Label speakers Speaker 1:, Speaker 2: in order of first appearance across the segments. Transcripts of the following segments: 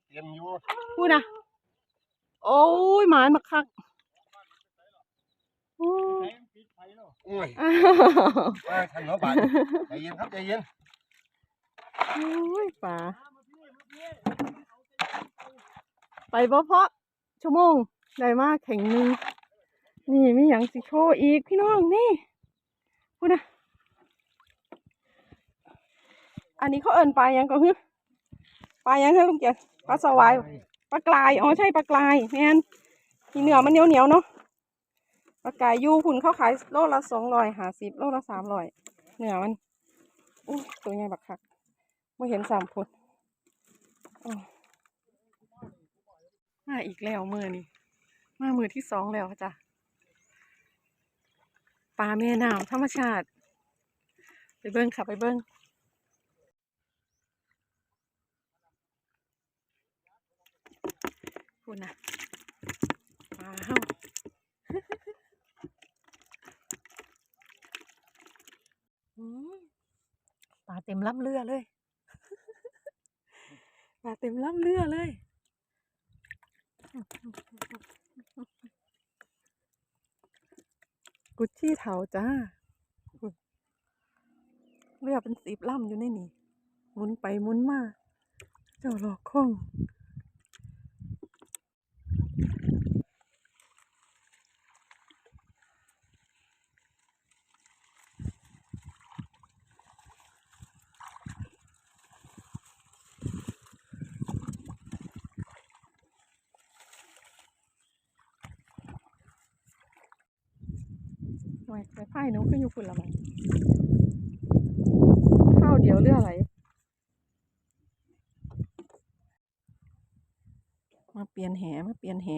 Speaker 1: มันเตรียมอยู่
Speaker 2: พูดนะโอ้ยหมานมาคักโอ้ย
Speaker 1: โอ้ย
Speaker 2: อ้าว
Speaker 1: ว่าทันหัวบาดใจเย็นครับใจเย็น
Speaker 2: โอ้ยป่าไปบ่เพาะชั่วโมงได้มากแข่งหนึ่งนี่มีอย่างสิโชว์อีกพี่น้องนี่พูดนะอันนี้เขาเอินปลายังก็คือปลายังให้ลุงเกียรติ ปลาสวายปลากลายอ๋อใช่ปลากลายแมนที่เนื้อมันเหนียวเหนียวเนาะปลากลายยูพุ่นเขาขายโลละสองร้อยหาสิบโลละสามร้อยเหนือมันอู้ตัวใหญ่บักคักไม่เห็นสามพุ่นมาอีกแล้วมือนี่มามือที่สองแล้วจ้ะปลาแม่น้ำธรรมชาติ ไปเบิ้งค่ะไปเบิ้ง พุ่นะปลาเฮาอืมปลาเต็มลำเรือเลยปลาเต็มลำเรือเลยกุชชี่เถาจ้า เรือเป็นสิบลำอยู่ในนี่หมุนไปหมุนมา เจ้าหลอกคง หน่อยไปไผ่หนูขึ้นอยู่ฝุ่นละมันข้าวเดียวเรืออะไรมาเปลี่ยนแหมาเปลี่ยนแห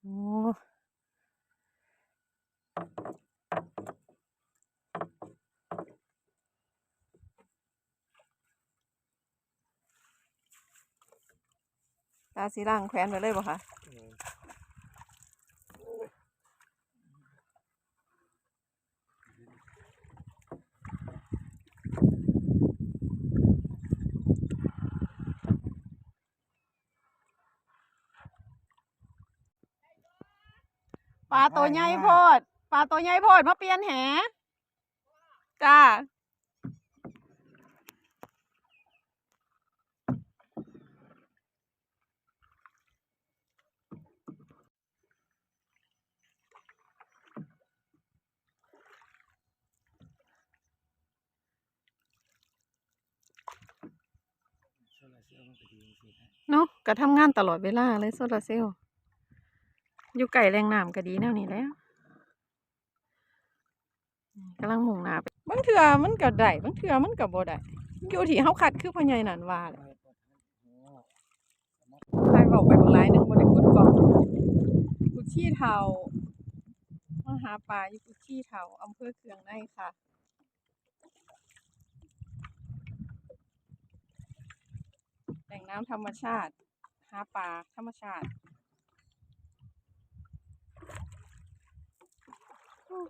Speaker 2: โอ้ ตาสีล่างแขวนไว้เลยบ่คะปลาตัวใหญ่โพด ปลาตัวใหญ่โพดมาเปลี่ยนแหจ้า เนาะก็ทำงานตลอดเวลาเลยโซลาร์เซลล์อยู่ไก่แรงน้ำก็ดีแนวนี้แหล้วกำลังมุ่งหน้าไปบางเทื่อมันก็ได้บางเทื่อมันก็บ่ได้อยู่ที่เฮาคัดคือพ่อใหญ่นั่นว่าแหละใครบอกไปบางรายหนึงบ่ได้กดกล้องกุชชี่เทามาหาปลาอยู่กุชชี่เทาอำเภอเคืองในค่ะ แหล่งน้ำธรรมชาติ หาปลาธรรมชาติ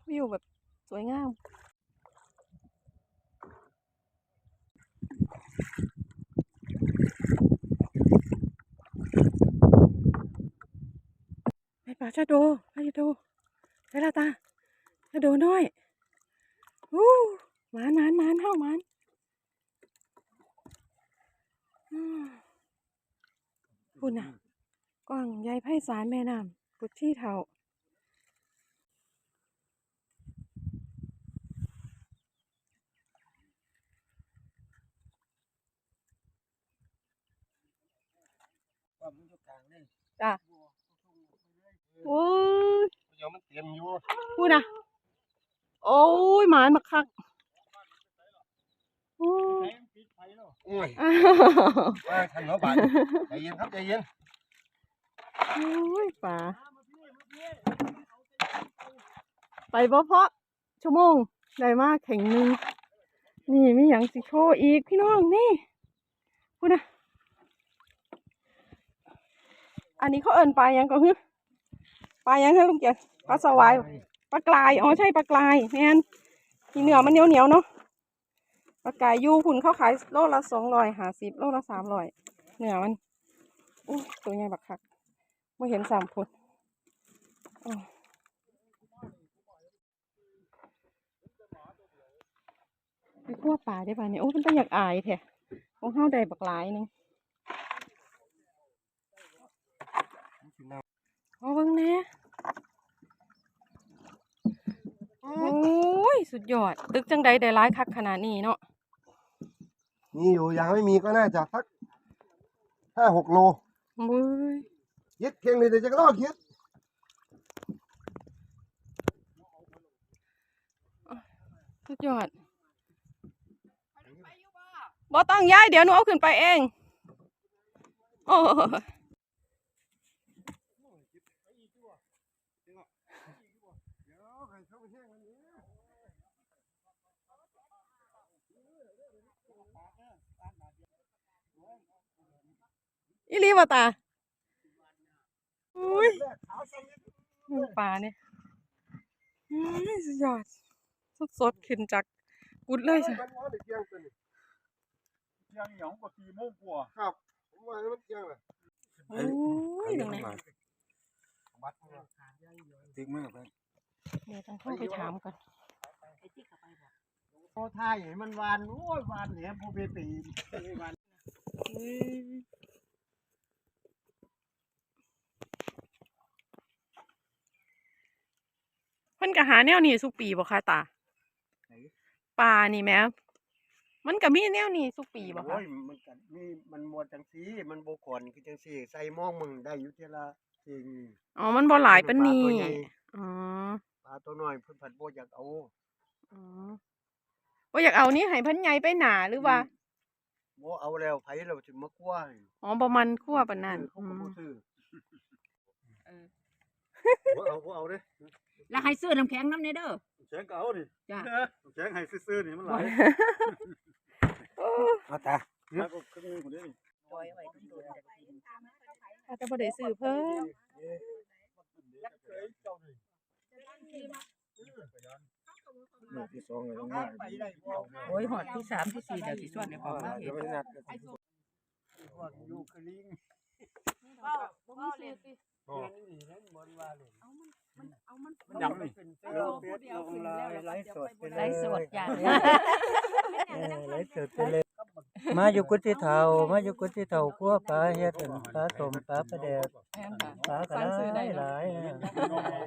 Speaker 2: วิวแบบสวยงามไปป่าชะโดไปชะโดไปละตาชะโดน้อยอู้หมานหมานหมานเฮ้าหมานอ มคุณน่ะกว้างใหญ่ไพศาลแม่น้ำกุดที่เท่าจ้ะโอ้ย
Speaker 1: เดี๋ยวมันเตรียมอยู่
Speaker 2: พูดนะโอ้ยหมานมาคักโอ้ย
Speaker 1: โอ้ย
Speaker 2: อ้าว
Speaker 1: ว่าทันหัวบาดใจเย็นครับใจเย็น
Speaker 2: โอ้ยป่าไปบ่เพาะชั่วโมงได้มากแข่งหนึ่งนี่มีอย่างสิโชว์อีกพี่น้องนี่พูดนะอันนี้เขาเอินปลายังก็คือปลายังให้ลุงเกียรติปลาสวายปลากรายอ๋อใช่ปลากรายแม่นที่เนื้อมันเหนียวเหนียวๆเนาะ ปลากายยูพุ่นเขาขายโลละสองร้อยหาสิบโลละสามร้อยเนื้อมันอู้ตัวใหญ่บักคักไม่เห็นสามพุ่นอ้อไปคั่วปลาได้ป่ะเนี่ยโอ้มันต้องอยากอายแท้ของเฮาได้บักหลายหนึงโอ้เบิ่งแหน่โอ้ย สุดยอด ตึกจังใดได้ร้ายคักขนาดนี้เนาะ
Speaker 1: มีอยู่ยังไม่มีก็น่าจะสักห้าหกโล
Speaker 2: บุ้ย
Speaker 1: ยึดเพียงเลยแต่จะก็รอดยึด
Speaker 2: สุดยอดบ่ต้องย้ายเดี๋ยวหนูเอาขึ้นไปเอง โอ้ อีหลีบ่ตาอุ้ยดูปลาเนี่ยอุ้ยสุดยอดสดๆขึ้นจากกุดเลยจ้ะ
Speaker 1: มันว่าเด็กเที่ยงตัวนี้
Speaker 3: ยังหยองกว่าสี่โมงกว่า
Speaker 1: ครับผมว่ามันเที่ยงเลย
Speaker 2: โอ้ยตรงนี้
Speaker 1: บัด
Speaker 3: ติ๊กมือไป
Speaker 2: เดี๋ยวต้องเข้าไปถามก่อน
Speaker 3: โอ้ท่ายมันวานโอ้ยวานเนี่ยผู้เป็นปีวาน
Speaker 2: พิ่นก็หาแนวนี้สุปีบ่คะตาปลานี่แหม่มันก็มีแนวนี้สุปีบ่คะ
Speaker 3: โอ้ยมันกันมีมันมวนจังสีมันโบขอนคือจังสีใส่หมองมึงได้อยู่เท่าละจริง
Speaker 2: อ๋อมันบ่หลายปานนี้
Speaker 3: ปลาตัวใหญ่
Speaker 2: อ๋อ
Speaker 3: ปลาตัวน้อยเพิ่นผัดโบอยากเอา
Speaker 2: อ๋อบ่อยากเอานี่ให้เพิ่นใหญ่ไปหนาหรือว่า
Speaker 3: โบเอาแล้วไผเราถึงมากว้า
Speaker 2: อ๋อบ่มันคั่วปานนั้น
Speaker 3: เขา
Speaker 2: อื
Speaker 3: ก็
Speaker 2: ม
Speaker 3: บ่ซื้อ
Speaker 1: บ่เอาบ่เอาเด้
Speaker 4: แล้วให้ซื้อน้ำแข็งน้ำเนเด้อ
Speaker 3: แข็งก็เอาดิ
Speaker 4: จ้ะ
Speaker 3: แข็งให้ซื้อๆนี่มันหลาย
Speaker 1: เอาตา
Speaker 3: แล้วก็ครึ่งนึงคนนี้นี่
Speaker 4: ปล่อยไว้โดนๆจะกิน
Speaker 2: อาจจะบ่ได้ซื้อเพิ่ม
Speaker 1: ลูกที่สองเลยต้องมา
Speaker 4: โอ้ยหอดที่สามที่สี่เดี๋ยวสิส่วนในของมาเห็
Speaker 1: เดี๋ย
Speaker 4: น
Speaker 1: วไม่นัด
Speaker 3: พวกอยู่คือลิง
Speaker 2: บ่มีซื้อติ
Speaker 3: เดือนนี้นั่นบนว่าเลย
Speaker 2: เอา มัน
Speaker 3: มันยังไม่เป็นเฟซเฟซลงไลน์ไลฟ์สดไปเลย
Speaker 4: ไลฟ์สดอย่าง
Speaker 5: เออไลฟ์สดไปเลยมาอยู่กุฏิเฒ่ามาอยู่กุฏิเฒ่าคั่วปลาเฮ็ดอั่นปลาสมปลาประแดดปลาก็หลายหลายนะ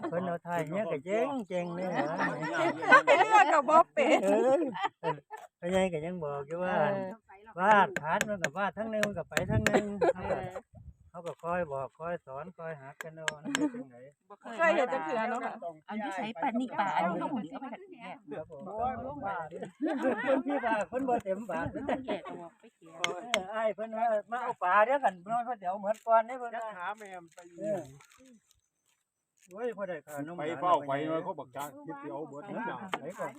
Speaker 5: เพิ่นเอาถ่ายเนี้ยก็เจ๋งเจ๋งเนี่ยนะ
Speaker 2: แล้วก็บ่เป็น
Speaker 5: เออพญายก็ยังบอกอยู่ว่าวาดฐานมันก็วาดทั้งหนึงมันก็ไปทั้งหนึง เขาก็เขาก็คอยบอกคอยสอนคอยหักกันเอานะเป็นจังได
Speaker 2: เคยเห็นจักเทื่อเนาะค่ะ
Speaker 4: อันที่ใช้ปลานี่ปลาอันนี้ก็หุ่นเอาไปกันแยก
Speaker 5: ครับผมคนพี่ว่าคนบ่เต็มบาท
Speaker 4: แยกเอาออกไปเกี่ยว
Speaker 5: เอออ้ายเพิ่นว่ามาเอาปลาเด้อกันน้อยเพิ่นเดี๋ยวเหมือนก่อนเด้อเพิ่น
Speaker 3: จะ
Speaker 5: ว่า
Speaker 3: หาแม่มไป
Speaker 5: เออ โอ้ยพอได้ค่านม
Speaker 3: ไป
Speaker 5: หลน
Speaker 3: เฝ้าไป
Speaker 5: อ
Speaker 3: เลยเขาบอกจ้างคิดสิเอาเบิดทุกอย่าง
Speaker 5: ไปก่อน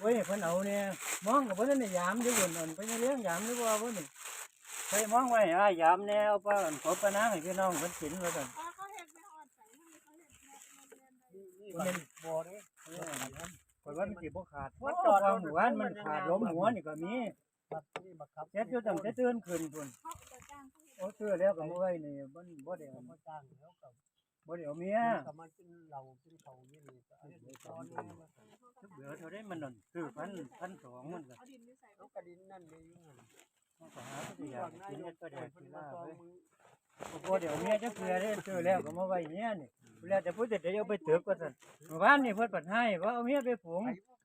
Speaker 5: โอ้ยเพิ่นเอาเนี่ยมองกับเพิ่นได้ยามอยู่บนนั่นไปเลี้ยงยามหรือว่าเพิ่นนี่ไปมองไว้อ่ายามแนวป้าอั่นขอปะนางให้พี่น้องเพิ่นกินว่าซั่น
Speaker 3: มันบ่เด้
Speaker 5: เออข่อยว่ามันสิบ่ขาดมันจอดหมู่บ้านมันขาดล้มหัวนี่ก็มี
Speaker 3: นี่มาครับ
Speaker 5: เจ็ดอยู่ตั้งแต่ตื่นขึ้นพุ่นโอ้ซื้อแล้วก็มาไว้นี่มันบ่ได้เอา
Speaker 3: มาจ้างแล้วกั บ
Speaker 5: บ่ได้เอาเมีย
Speaker 3: กับมันกินเหล้ากินเขานี่นี่ก็อันนี้ตอนนี้
Speaker 5: เหลือเท่าได้มันนั่นซื้อพันพันสองมันก็
Speaker 3: เอากระดินนั่นเลยอยู่นั่น
Speaker 5: มันก็หาตัวอย่างกินเฮ็ดก็ได้กินลาบเว้ยบ่เดี๋ยวเมียจะเกลือได้ซื้อแล้วก็มาไว้เมียนี่แล้วแต่พูดแต่เดี๋ยวเอาไปเถือกว่าซั่นเมื่อวานนี่เพิ่นปัดให้ว่าเอาเมียไปฝูง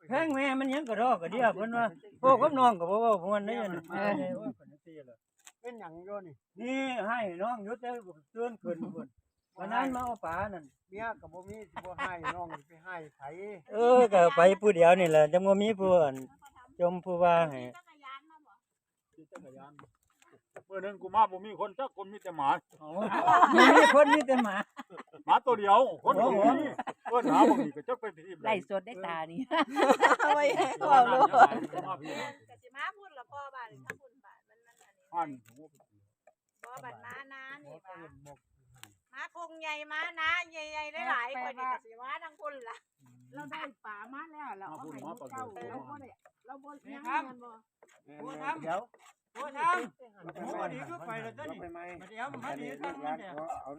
Speaker 5: แพงแม่มันยังก็รอกก็เดียวเพิ่นว่าโอ้กับน้องก็บ่เว้าม่วนได้อันนี้เออว่าเพิ่นสิล่ะ
Speaker 3: เป็นหยังโยนี่
Speaker 5: นี่ให้น้องอยู่แต่เตือนขึ้นพุ่น วันนั้นมาเอาปลานั่น
Speaker 3: เมียก็บ่มีสิบ่ให้น้องสิไปให้ไผ
Speaker 5: เออก็ไปผู้เดียวนี่แหละจังบ่มีผู้อันจมผู้ว่าให้
Speaker 3: ขี่จักรยานเมื่อนั้นกูมาบ่มีคนจักคนมีแต่หมา
Speaker 5: อ๋อบ่มีคนมีแต่หมา
Speaker 3: หมาตัวเดียว คนบ่มีเพิ่นหาบ่มีก็จักไปที่
Speaker 4: ไล่สดได้ตานี่
Speaker 2: เอาไว้ให้
Speaker 3: ตัว
Speaker 2: เอา
Speaker 3: นั้
Speaker 2: ลู
Speaker 3: น
Speaker 2: ก
Speaker 3: จะมาพี่
Speaker 6: กสิมาพูดละพ่อบาทถ้าพูดบาทมันมันอันนี้
Speaker 3: อัน
Speaker 6: บ่บาทมานานี่บาท มาทงใหญ่มานะใหญ่ๆหลายๆคนนี่ก็สิมาทั้งคนล่ะ
Speaker 4: เราได้ป่ามาแล้วเราเอาให้ลูกเจ้าเราบ่ได้เราบ่
Speaker 5: นี่
Speaker 4: ยัง
Speaker 5: ครับ
Speaker 4: แม่นบ่
Speaker 5: โอ้ทำ
Speaker 3: เดี๋ยว
Speaker 5: โอ้ทำโอ้ดีคือไปแล้วตัวนี้มาเดี๋ยวมันดีทั้งมันเนี่ย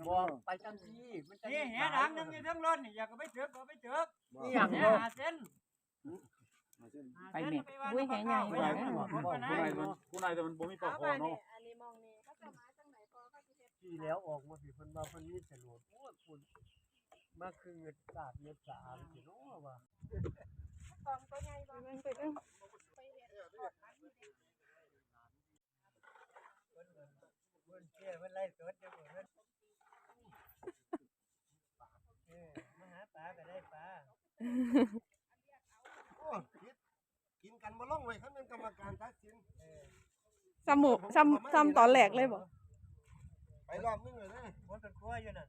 Speaker 3: บอกไปจังซี่มันจะ
Speaker 5: นี่แหดังนึงอยู่ทั้งรถนี่อยากก็ไปเถือกก็ไปเถือก
Speaker 3: นี่อย่าง
Speaker 5: เนี่ย
Speaker 3: เดียว
Speaker 5: หาเส้น
Speaker 4: ไปแม่
Speaker 2: อุ้ยแหใหญ่
Speaker 5: ไป
Speaker 2: บ่
Speaker 5: ไหน
Speaker 2: นะ
Speaker 5: บอก
Speaker 7: ผู้
Speaker 5: ไปไหน
Speaker 7: ใดมันผู้ใดแต่มันบ่มีปลา
Speaker 6: เอา
Speaker 7: คอ
Speaker 6: บ้านนี่
Speaker 7: เนาะ
Speaker 3: ที่แล้วออกมาสิเพิ่นว่าเพิ่นมีจรวดโอ้ยคุณมาคือเงินศาสตร์เงินสามสิเนาะว่า
Speaker 6: กองตัวใหญ่บ่
Speaker 2: ไปเบิ่ง
Speaker 5: เพิ่นเชื่อเพิ่นไล่สดเดี๋ยวเพิ่นเออมาหาปลาก็ได้ปลา
Speaker 1: โอ้คิดกินกันบ่ลงไว้คันเป็นกรรมการตัดสิน
Speaker 2: ซ้ำหมูซ้ำซ้ำตอนแรกเลยบ่
Speaker 1: ไป รอบนึงเลยเด้อ
Speaker 5: มันเป็นกล้วยอยู่น่ะ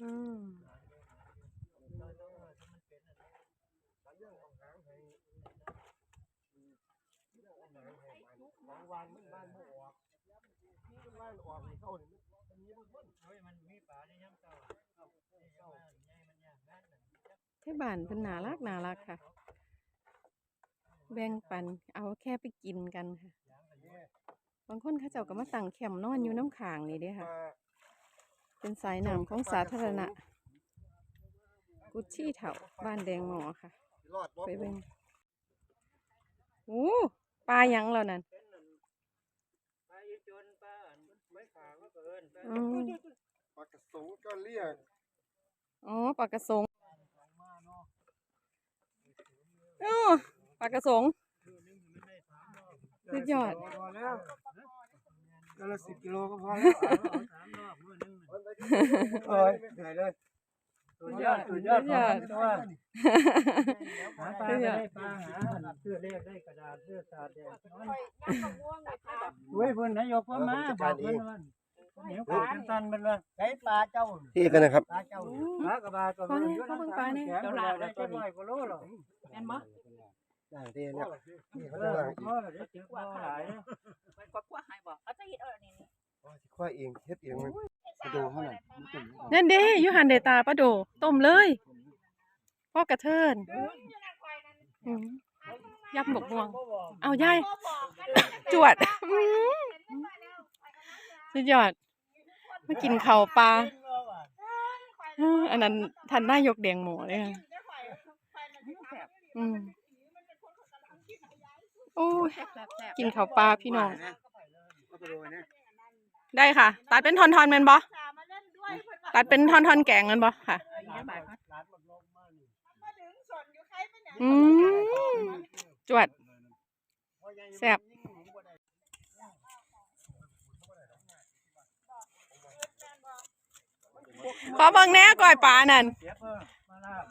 Speaker 2: อืม
Speaker 1: บางวันมันบ้านบ่ออกนี่มันบ้านออกนี่เข้าเนี่ยมันมีบ่คน
Speaker 5: เฮ้ยมันมีปลาในย่ำเก่าเก่าใหญ่มันยากนั่น
Speaker 2: ที่บ้านเพิ่นน่ารักน่ารักค่ะ แบ่งปันเอาแค่ไปกินกันค่ะ บางคนเขาเจ้าก็มาตั้งแคมป์นอนอยู่น้ำขางนี่เด้ค่ะ
Speaker 1: มา
Speaker 2: เป็นสายน้ำของสาธารณะ กุชชี่เถาบ้านแดงหมอค่ะ
Speaker 1: สิรอดบ่
Speaker 2: ไปเบิ่งโอ้ปลาหยังแล้วนั่น
Speaker 5: เป็นนั่นปลาอีจนปลาอันไม้ขางก็เกินปลา
Speaker 2: อืม
Speaker 1: ปลากระสงก็เรียก
Speaker 2: อ๋อปลากระสงอ๋อปลากระสงสุดยอด
Speaker 3: พอแล้ว ก็ละ10กิโลก็พอแล้ว
Speaker 5: สามรอบมือนึงน่ะ
Speaker 3: เอ้ยเหนื่อยเลยสุดยอดสุดยอดของมันตัวหาปลาได้ปลาหาเสื้อเลขได้กระดาษเสื้อสาดแดง
Speaker 6: เว้
Speaker 5: ยเพิ่อนนายกเพิ่นมาบอกเพิ่อนว่าเหนียวปลากันตันมันว่าใช้ปลาเจ้า
Speaker 1: พี่กันนะครับ
Speaker 5: ปลาเจ้าปลากระบาก็
Speaker 2: เขาเนี่ยเขาเบิ่งปลาเนี่ย
Speaker 5: เจ้าลาได้เจ็ดร้อยกว่าโลหรอ
Speaker 4: แม่นบ่
Speaker 1: ได้เด้เนี่ยนี่
Speaker 5: เขา
Speaker 1: จะ
Speaker 5: อ
Speaker 1: ล้างอีก
Speaker 5: พอแล้วเดี๋ยวเจ็บบ่หายเด้อ
Speaker 4: กว่าๆให้บ่เอาจะเฮ็ดเอานี่
Speaker 1: สิค่อยเองเฮ็ดเองมันกระโดดเท่านั้นมันเป็น
Speaker 2: นั่นเด้อยูหันเดตาปลาโด ต้มเลยพ่อกระเทินอืมยับบกม่วง เอายาย
Speaker 6: บ่
Speaker 2: จวดอื้อสุดยอดมากินเข้าวปลาอันนั้นท่านนายกแดงหมอเลยค่ะอืม โอ้ยกินข้าวปลาพี่น้อง ได้ค่ะ ตัดเป็นทอนๆแมันบ่
Speaker 6: สามาเล่นด้วยเพิ่นว่า
Speaker 2: ตัดเป็นทอนๆแกงแมันบ่ค่ะ
Speaker 6: มาถึงสนอยู่ใครเป็นหยัง
Speaker 2: อืมจวดแซ่บขอเบิ่งแหน่ก้อยปลานั่น
Speaker 5: เจ็บเออมาลาบ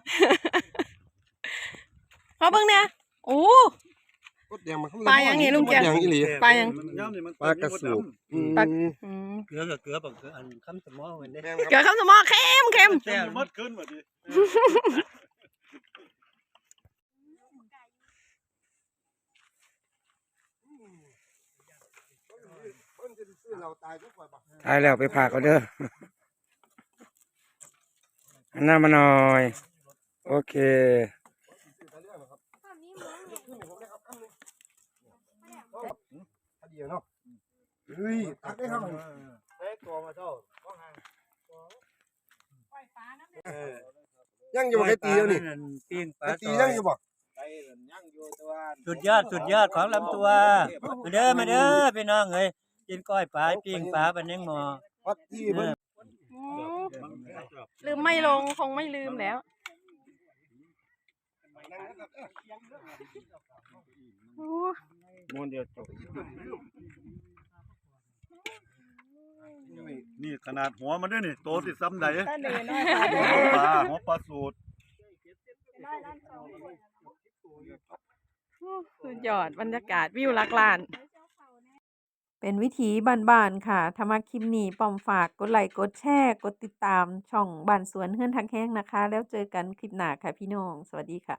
Speaker 2: ขอเบิ่งแหน่โอ้
Speaker 1: ก ดแดงมัน
Speaker 2: ปลายังนี่ลุงแก
Speaker 1: ดแดงอีหลี
Speaker 2: ปลายัง
Speaker 7: ย่ำนี่มัน
Speaker 1: ปลากระสูบ อืม
Speaker 2: ปลา อืม
Speaker 5: เกลือกับเกลือบักเกลืออันคำสมอเพิ่นเด้
Speaker 1: แม่น
Speaker 2: เกลือข้าวสมอเข้มเข้ม
Speaker 7: แซ่บหมดขึ้นบัดนี้
Speaker 1: เพิ่นจะซื้อเราตายทุกคนบ่
Speaker 8: ตายแล้วไปพาเขาเด้อหันหน้ามาหน่อย โอเค
Speaker 1: อันเดียวเนาะเฮ้ยตักได้ครับมัน
Speaker 5: เฮ้ยตัวมาเท่าบ่ห่าง
Speaker 1: ยังอยู่บ่ได้ตีแล้วนี่
Speaker 5: ปิ้งปลา
Speaker 1: ได้ตียังอยู่บ่
Speaker 5: สุดยอดสุดยอดของลำตัวมาเด้อมาเด้อพี่น้องเอ้ยกินก้อยปลาปิ้งปลาบันยังหมอ
Speaker 1: วัดที่เพิ่น
Speaker 2: ลืมไม่ลงคงไม่ลืมแล้วโอ้
Speaker 7: มวนเดียวจบนี่ขนาดหัวมันด้วยนี่โตสิซ้ำใด
Speaker 2: ตาเดินน้อย
Speaker 7: หัวปลาหัวปลาสูตร
Speaker 2: สุดยอดบรรยากาศวิวหลักล้าน เป็นวิถีบ้านๆค่ะถ้ามาคลิปนี้ป้อมฝากกดไลค์กดแชร์ กดติดตามช่องบ้านสวนเฮือนทักแห้งนะคะ แล้วเจอกันคลิปหน้าค่ะพี่น้อง สวัสดีค่ะ